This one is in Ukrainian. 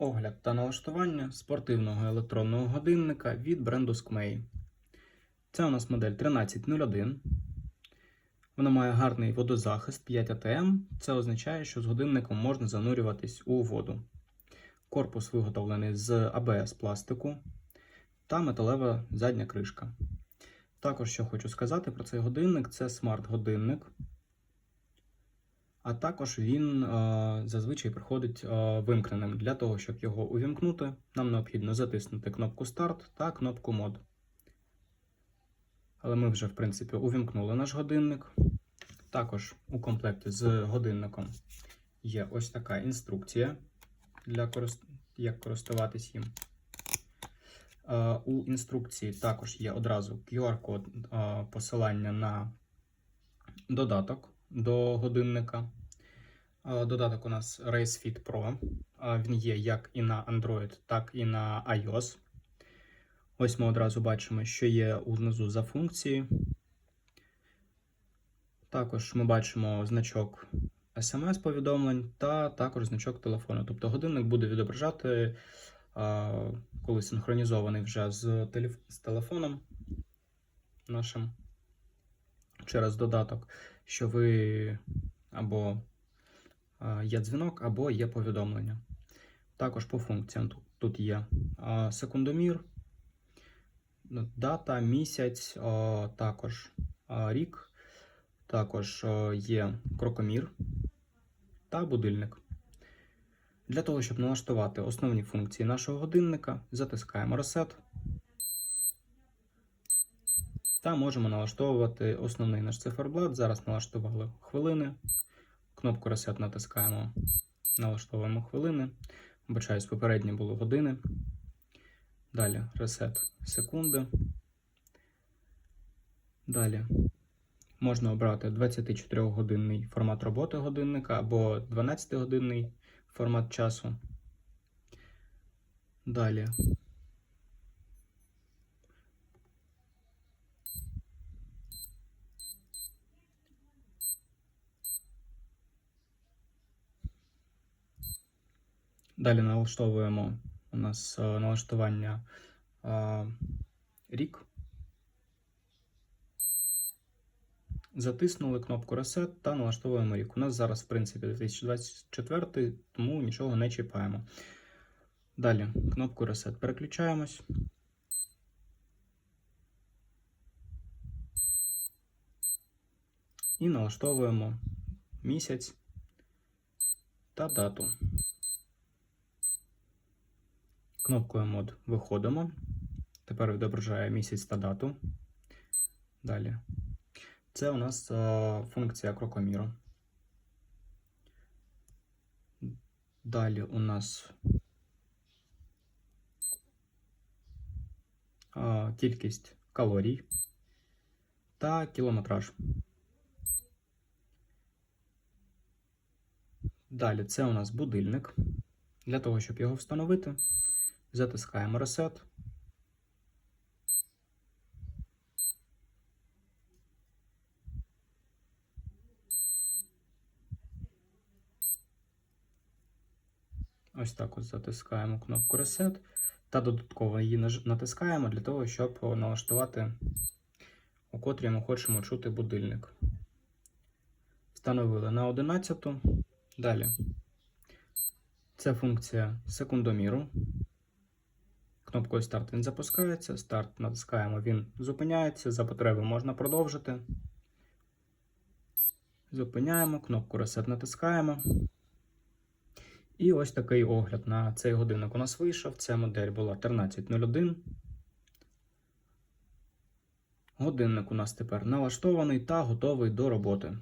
Огляд та налаштування спортивного електронного годинника від бренду Skmei. Це у нас модель 1301. Вона має гарний водозахист 5 АТМ. Це означає, що з годинником можна занурюватись у воду. Корпус виготовлений з АБС пластику та металева задня кришка. Також, що хочу сказати про цей годинник, це смарт-годинник. А також він е, зазвичай приходить е, вимкненим. Для того, щоб його увімкнути, нам необхідно затиснути кнопку Старт та кнопку Мод. Але ми вже, в принципі, увімкнули наш годинник. Також у комплекті з годинником є ось така інструкція, для корист... як користуватись їм. Е, у інструкції також є одразу QR-код посилання на додаток до годинника. Додаток у нас RaceFit Pro. Він є як і на Android, так і на iOS. Ось ми одразу бачимо, що є унизу за функції. Також ми бачимо значок SMS-повідомлень та також значок телефону. Тобто годинник буде відображати, коли синхронізований вже з телефоном нашим через додаток, що ви або є дзвінок, або є повідомлення. Також по функціям тут, є секундомір, дата, місяць, також рік, також є крокомір та будильник. Для того, щоб налаштувати основні функції нашого годинника, затискаємо Reset та можемо налаштовувати основний наш циферблат. Зараз налаштували хвилини. Кнопку Reset натискаємо, налаштовуємо хвилини. Вибачаюсь, попередні були години. Далі Reset секунди. Далі можна обрати 24-годинний формат роботи годинника або 12-годинний формат часу. Далі Далі налаштовуємо у нас е, налаштування е, рік. Затиснули кнопку Reset та налаштовуємо рік. У нас зараз, в принципі, 2024, тому нічого не чіпаємо. Далі кнопку Reset переключаємось. І налаштовуємо місяць та дату. Кнопкою мод виходимо. Тепер відображає місяць та дату. Далі. Це у нас е, функція крокоміру. Далі у нас е, кількість калорій та кілометраж. Далі це у нас будильник. Для того, щоб його встановити, затискаємо Reset. Ось так ось затискаємо кнопку Reset та додатково її натискаємо для того, щоб налаштувати, у котрій ми хочемо чути будильник. Встановили на 11. Далі. Це функція секундоміру. Кнопкою старт він запускається. Старт натискаємо, він зупиняється. За потреби можна продовжити. Зупиняємо, кнопку Reset натискаємо. І ось такий огляд на цей годинник у нас вийшов. Ця модель була 1301. Годинник у нас тепер налаштований та готовий до роботи.